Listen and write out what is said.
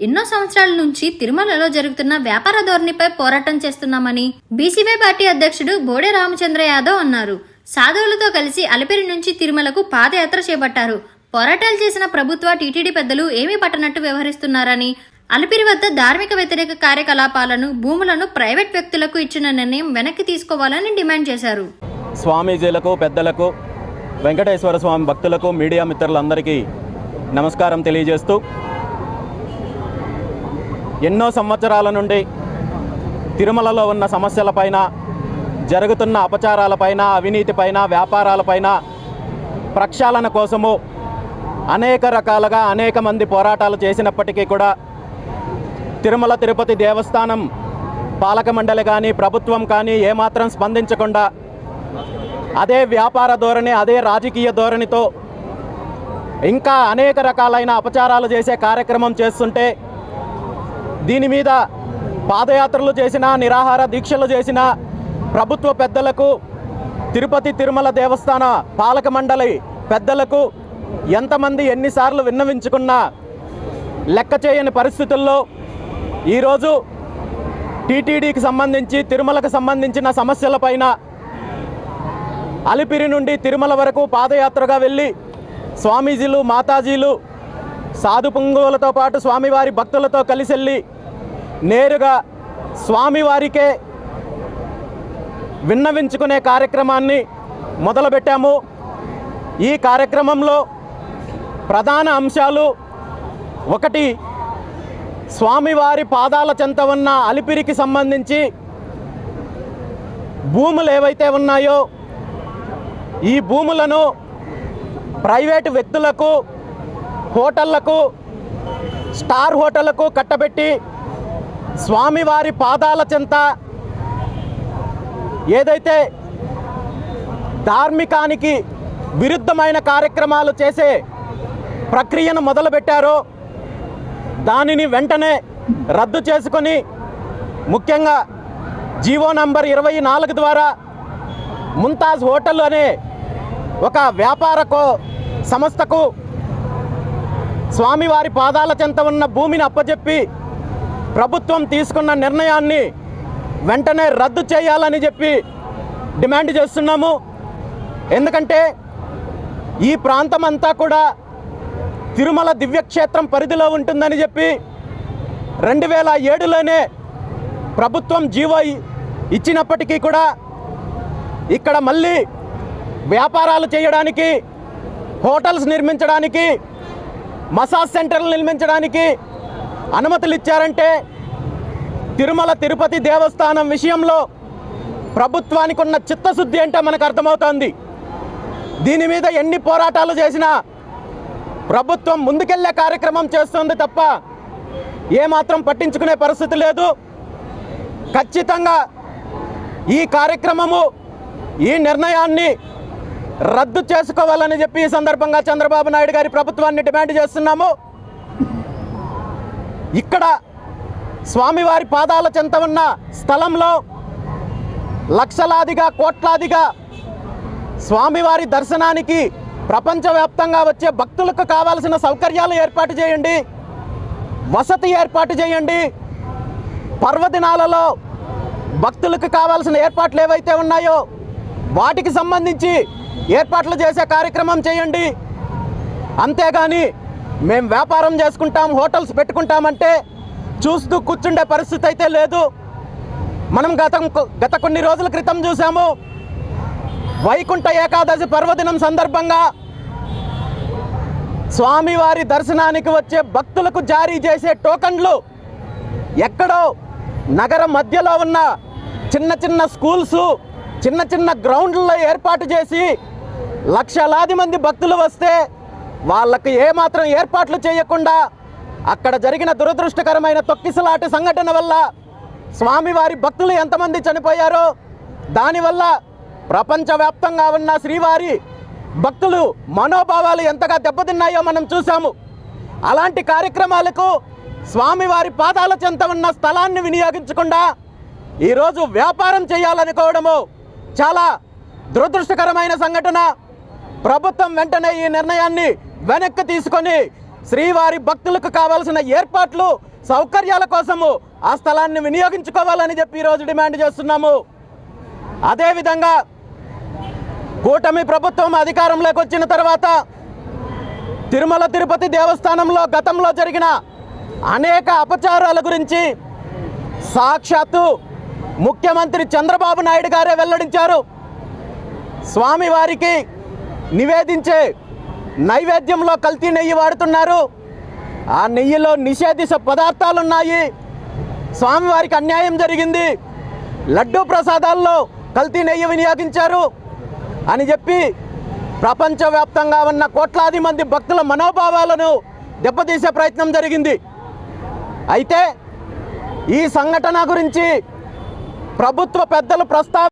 ఎన్నో సంవత్సరాల నుంచి తిరుమలలో జరుగుతున్న వ్యాపార ధోరణిపై పోరాటం చేస్తున్నామని బీసీవై పార్టీ అధ్యక్షుడు బోడే రామచంద్ర యాదవ్ అన్నారు. సాధువులతో కలిసి అలిపిరి నుంచి తిరుమలకు పాదయాత్ర చేపట్టారు. పోరాటాలు చేసిన ప్రభుత్వ టీటీడీ పెద్దలు ఏమీ పట్టనట్టు వ్యవహరిస్తున్నారని అలిపిరి వద్ద ధార్మిక వ్యతిరేక కార్యకలాపాలను భూములను ప్రైవేట్ వ్యక్తులకు ఇచ్చిన నిర్ణయం వెనక్కి తీసుకోవాలని డిమాండ్ చేశారు. స్వామీజీలకు పెద్దలకు వెంకటేశ్వర స్వామి భక్తులకు మీడియా మిత్రులందరికీ నమస్కారం తెలియజేస్తూ ఎన్నో సంవత్సరాల నుండి తిరుమలలో ఉన్న సమస్యలపైన జరుగుతున్న అపచారాలపైన అవినీతిపైన వ్యాపారాలపైన ప్రక్షాళన కోసము అనేక రకాలుగా అనేక మంది పోరాటాలు చేసినప్పటికీ కూడా తిరుమల తిరుపతి దేవస్థానం పాలక మండలి కానీ ప్రభుత్వం కానీ ఏమాత్రం స్పందించకుండా అదే వ్యాపార ధోరణి అదే రాజకీయ ధోరణితో ఇంకా అనేక రకాలైన అపచారాలు చేసే కార్యక్రమం చేస్తుంటే దీని మీద పాదయాత్రలు చేసిన నిరాహార దీక్షలు చేసిన ప్రభుత్వ పెద్దలకు తిరుపతి తిరుమల దేవస్థాన పాలక మండలి పెద్దలకు ఎంతమంది ఎన్నిసార్లు విన్నవించుకున్నా లెక్క చేయని పరిస్థితుల్లో ఈరోజు టీటీడీకి సంబంధించి తిరుమలకు సంబంధించిన సమస్యలపైన అలిపిరి నుండి తిరుమల వరకు పాదయాత్రగా వెళ్ళి స్వామీజీలు మాతాజీలు సాధు పాటు స్వామివారి భక్తులతో కలిసి వెళ్ళి నేరుగా స్వామివారికే విన్నవించుకునే కార్యక్రమాన్ని మొదలుపెట్టాము. ఈ కార్యక్రమంలో ప్రధాన అంశాలు ఒకటి స్వామివారి పాదాల చెంత ఉన్న అలిపిరికి సంబంధించి భూములు ఏవైతే ఉన్నాయో ఈ భూములను ప్రైవేటు వ్యక్తులకు హోటళ్ళకు స్టార్ హోటళ్ళకు కట్టబెట్టి స్వామివారి పాదాల చెంత ఏదైతే ధార్మికానికి విరుద్ధమైన కార్యక్రమాలు చేసే ప్రక్రియను మొదలుపెట్టారో దానిని వెంటనే రద్దు చేసుకొని ముఖ్యంగా జీవో నంబర్ ఇరవై నాలుగు ద్వారా ముంతాజ్ హోటల్ అనే ఒక వ్యాపారకో సంస్థకు స్వామివారి పాదాల చెంత ఉన్న భూమిని అప్పజెప్పి ప్రభుత్వం తీసుకున్న నిర్ణయాన్ని వెంటనే రద్దు చేయాలని చెప్పి డిమాండ్ చేస్తున్నాము. ఎందుకంటే ఈ ప్రాంతం అంతా కూడా తిరుమల దివ్యక్షేత్రం పరిధిలో ఉంటుందని చెప్పి రెండు వేల ఏడులోనే ప్రభుత్వం జీవో ఇచ్చినప్పటికీ కూడా ఇక్కడ మళ్ళీ వ్యాపారాలు చేయడానికి హోటల్స్ నిర్మించడానికి మసాజ్ సెంటర్లు నిర్మించడానికి అనుమతులు ఇచ్చారంటే తిరుమల తిరుపతి దేవస్థానం విషయంలో ప్రభుత్వానికి ఉన్న చిత్తశుద్ధి అంటే మనకు అర్థమవుతోంది. దీని మీద ఎన్ని పోరాటాలు చేసినా ప్రభుత్వం ముందుకెళ్ళే కార్యక్రమం చేస్తుంది తప్ప ఏమాత్రం పట్టించుకునే పరిస్థితి లేదు. ఖచ్చితంగా ఈ కార్యక్రమము ఈ నిర్ణయాన్ని రద్దు చేసుకోవాలని చెప్పి ఈ సందర్భంగా చంద్రబాబు నాయుడు గారి ప్రభుత్వాన్ని డిమాండ్ చేస్తున్నాము. ఇక్కడ స్వామివారి పాదాల చెంత ఉన్న స్థలంలో లక్షలాదిగా కోట్లాదిగా స్వామివారి దర్శనానికి ప్రపంచవ్యాప్తంగా వచ్చే భక్తులకు కావాల్సిన సౌకర్యాలు ఏర్పాటు చేయండి. వసతి ఏర్పాటు చేయండి. పర్వదినాలలో భక్తులకు కావాల్సిన ఏర్పాట్లు ఏవైతే ఉన్నాయో వాటికి సంబంధించి ఏర్పాట్లు చేసే కార్యక్రమం చేయండి. అంతేగాని మేము వ్యాపారం చేసుకుంటాం హోటల్స్ పెట్టుకుంటామంటే చూస్తూ కూర్చుండే పరిస్థితి అయితే లేదు. మనం గత గత కొన్ని రోజుల క్రితం చూసాము వైకుంఠ ఏకాదశి పర్వదినం సందర్భంగా స్వామివారి దర్శనానికి వచ్చే భక్తులకు జారీ చేసే టోకన్లు ఎక్కడో నగర మధ్యలో ఉన్న చిన్న చిన్న స్కూల్స్ చిన్న చిన్న గ్రౌండ్లలో ఏర్పాటు చేసి లక్షలాది మంది భక్తులు వస్తే వాళ్ళకు ఏమాత్రం ఏర్పాట్లు చేయకుండా అక్కడ జరిగిన దురదృష్టకరమైన తొక్కిసలాట సంఘటన వల్ల స్వామివారి భక్తులు ఎంతమంది చనిపోయారో దానివల్ల ప్రపంచవ్యాప్తంగా ఉన్న శ్రీవారి భక్తులు మనోభావాలు ఎంతగా దెబ్బతిన్నాయో మనం చూసాము అలాంటి కార్యక్రమాలకు స్వామివారి పాదాల చెంత ఉన్న స్థలాన్ని వినియోగించకుండా ఈరోజు వ్యాపారం చేయాలనుకోవడము చాలా దురదృష్టకరమైన సంఘటన. ప్రభుత్వం వెంటనే ఈ నిర్ణయాన్ని వెనక్కి తీసుకొని శ్రీవారి భక్తులకు కావాల్సిన ఏర్పాట్లు సౌకర్యాల కోసము ఆ స్థలాన్ని వినియోగించుకోవాలని చెప్పి ఈరోజు డిమాండ్ చేస్తున్నాము. అదేవిధంగా కూటమి ప్రభుత్వం అధికారంలోకి వచ్చిన తర్వాత తిరుమల తిరుపతి దేవస్థానంలో గతంలో జరిగిన అనేక అపచారాల గురించి సాక్షాత్తు ముఖ్యమంత్రి చంద్రబాబు నాయుడు గారే వెల్లడించారు. స్వామివారికి నివేదించే నైవేద్యంలో కల్తీ నెయ్యి వాడుతున్నారు. ఆ నెయ్యిలో నిషేధిత పదార్థాలు ఉన్నాయి స్వామివారికి అన్యాయం జరిగింది. లడ్డూ ప్రసాదాల్లో కల్తీ నెయ్యి వినియోగించారు. అని చెప్పి ప్రపంచవ్యాప్తంగా ఉన్న కోట్లాది మంది భక్తుల మనోభావాలను దెబ్బతీసే ప్రయత్నం జరిగింది. అయితే ఈ సంఘటన గురించి ప్రభుత్వ పెద్దలు ప్రస్తావ